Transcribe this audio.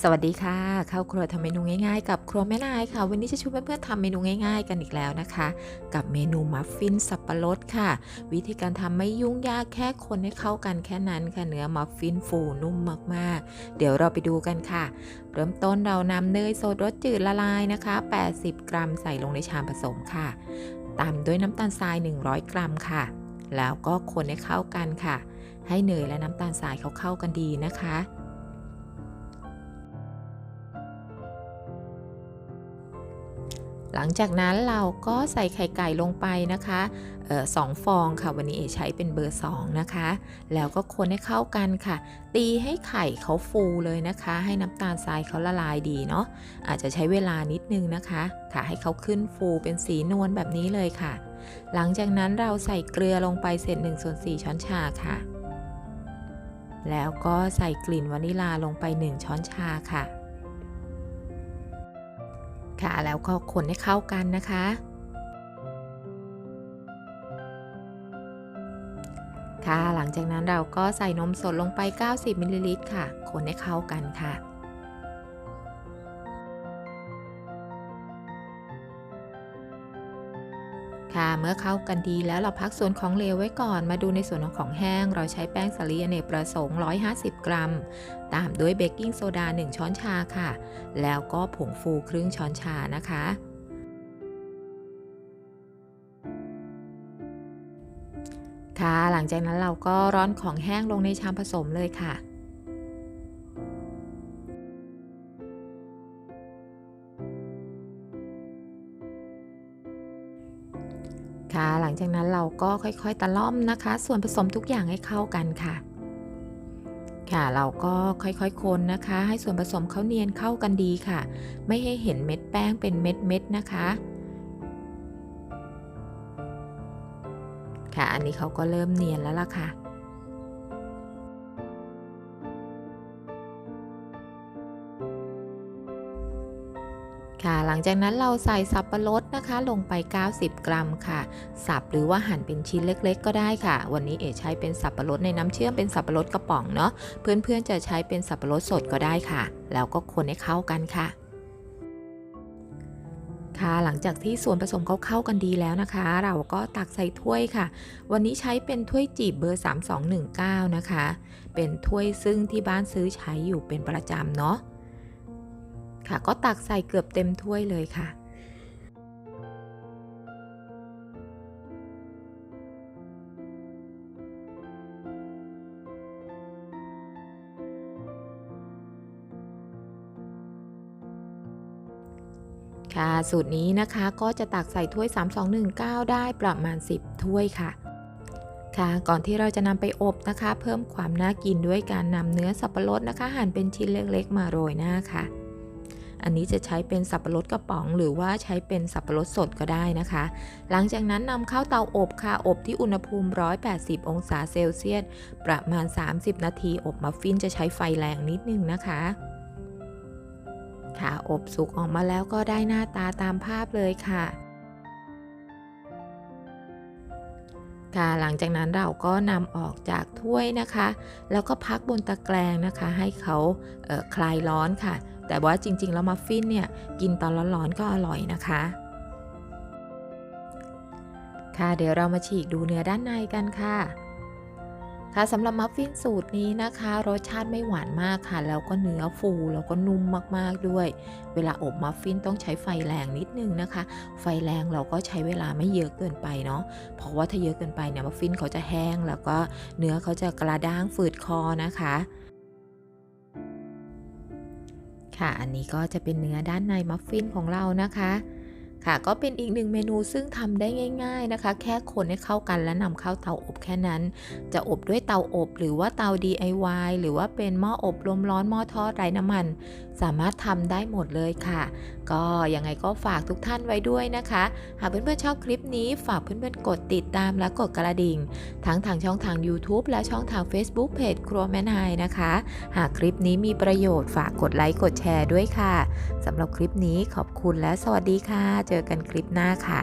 สวัสดีค่ะเข้าครัวทำเมนูง่ายๆ กับครัวแม่นายค่ะ วันนี้จะชวนเพื่อนๆทำเมนูง่าย ๆ กันอีกแล้วนะคะ กับเมนูมัฟฟินสับปะรดค่ะ วิธีการทำไม่ยุ่งยากแค่คนให้เข้ากันแค่นั้นค่ะเนื้อมัฟฟินฟูนุ่มมากๆ เดี๋ยวเราไปดูกันค่ะ เริ่มต้นเรานำเนยสดรสจืดละลายนะคะ 80 กรัมใส่ลงในชามผสมค่ะ ตามด้วยน้ำตาลทราย 100 กรัมค่ะ แล้วก็คนให้เข้ากันค่ะ ให้เนยและน้ำตาลทรายเขาเข้ากันดีนะคะ หลังจากนั้นเราก็ใส่ไข่ไก่ลงไปนะคะออสองฟองค่ะวันนี้เอใช้เป็นเบอร์ 2 นะคะ แล้วก็คนให้เข้ากันค่ะ ตีให้ไข่เขาฟูเลยนะคะ ให้น้ำตาลทรายเขาละลายดีเนาะอาจจะใช้เวลานิดนึงนะคะค่ะให้เขาขึ้นฟูเป็นสีนวลแบบนี้เลยค่ะ หลังจากนั้นเราใส่เกลือลงไปเศษ1ส่วน4ช้อนชาค่ะ แล้วก็ใส่กลิ่นวานิลาลงไป 1 ช้อนชาค่ะ ค่ะ แล้วก็คนให้เข้ากันนะคะ ค่ะ หลังจากนั้นเราก็ใส่นมสดลงไป 90มิลลิลิตรค่ะ คนให้เข้ากันค่ะ ค่ะ เมื่อเข้ากันดีแล้วเราพักส่วนของเหลวไว้ก่อน มาดูในส่วนของของแห้ง เราใช้แป้งสาลีอเนกประสงค์ 150 กรัม ตามด้วยเบกกิ้งโซดา 1 ช้อนชาค่ะ แล้วก็ผงฟูครึ่งช้อนชานะคะค่ะ หลังจากนั้นเราก็ร้อนของแห้งลงในชามผสมเลยค่ะ งจากนั้นเราก็ค่อยๆตะล่อมนะคะ ส่วนผสมทุกอย่างให้เข้ากันค่ะ ค่ะเราก็ค่อยๆคนนะคะ ให้ส่วนผสมเขาเนียนเข้ากันดีค่ะ ไม่ให้เห็นเม็ดแป้งเป็นเม็ดๆนะคะค่ะ อันนี้เขาก็เริ่มเนียนแล้วล่ะค่ะ ค่ะ หลังจากนั้นเราใส่สับปะรดนะคะ ลงไป 90 กรัมค่ะ สับหรือว่าหั่นเป็นชิ้นเล็กๆ ก็ได้ค่ะ วันนี้เอ๋ใช้เป็นสับปะรดในน้ำเชื่อมเป็นสับปะรดกระป๋องเนาะ เพื่อนๆจะใช้เป็นสับปะรดสดก็ได้ค่ะ แล้วก็คนให้เข้ากันค่ะค่ะหลังจากที่ส่วนผสมเขาเข้ากันดีแล้วนะคะ เราก็ตักใส่ถ้วยค่ะ วันนี้ใช้เป็นถ้วยจีบเบอร์ 3219 นะคะ เป็นถ้วยซึ่งที่บ้านซื้อใช้อยู่เป็นประจำเนาะ ค่ะ ก็ตักใส่เกือบเต็มถ้วยเลยค่ะค่ะสูตรนี้นะคะก็จะตักใส่ถ้วย 3219 ได้ประมาณ 10 ถ้วยค่ะ ค่ะ ก่อนที่เราจะนำไปอบนะคะ เพิ่มความน่ากินด้วยการนำเนื้อสับปะรดนะคะ หั่นเป็นชิ้นเล็กๆ มาโรยหน้าค่ะ อันนี้จะใช้เป็นสับปะรดกระป๋อง หรือว่าใช้เป็นสับปะรดสดก็ได้นะคะ หลังจากนั้นนำเข้าเตาอบค่ะอบที่อุณหภูมิ 180 องศาเซลเซียส ประมาณ 30 นาที อบมัฟฟินจะใช้ไฟแรงนิดนึงนะคะค่ะอบสุกออกมาแล้วก็ได้หน้าตาตามภาพเลยค่ะ ค่ะหลังจากนั้นเราก็นำออกจากถ้วยนะคะ แล้วก็พักบนตะแกรงนะคะ ให้เขาเคลายร้อนค่ะ แต่ว่าจริงๆแล้วมัฟฟินเนี่ยกินตอนร้อนๆก็อร่อยนะคะ ค่ะเดี๋ยวเรามาฉีกดูเนื้อด้านในกันค่ะ ค่ะสำหรับมัฟฟินสูตรนี้นะคะ รสชาติไม่หวานมากค่ะ แล้วก็เนื้อฟูแล้วก็นุ่มมากๆด้วย เวลาอบมัฟฟินต้องใช้ไฟแรงนิดนึงนะคะ ไฟแรงเราก็ใช้เวลาไม่เยอะเกินไปเนาะเพราะว่าถ้าเยอะเกินไปเนี่ยมัฟฟินเขาจะแห้ง แล้วก็เนื้อเขาจะกระด้างฝืดคอนะคะค่ะ อันนี้ก็จะเป็นเนื้อด้านในมัฟฟินของเรานะคะ ค่ะ ก็เป็นอีกหนึ่งเมนูซึ่งทำได้ง่าย ๆนะคะ แค่คนให้เข้ากันและนำเข้าเตาอบแค่นั้น จะอบด้วยเตาอบหรือว่าเตา DIY หรือว่าเป็นหม้ออบลมร้อนหม้อทอดไร้น้ำมัน สามารถทำได้หมดเลยค่ะ ก็ยังไงก็ฝากทุกท่านไว้ด้วยนะคะ หากเพื่อนๆชอบคลิปนี้ฝากเพื่อนๆกดติดตามและกดกระดิ่ง ทั้งทางช่องทาง YouTube และช่องทาง Facebook เพจครัวแม่นายนะคะ หากคลิปนี้มีประโยชน์ฝากกดไลค์กดแชร์ด้วยค่ะสำหรับคลิปนี้ขอบคุณและสวัสดีค่ะเจอกันคลิปหน้าค่ะ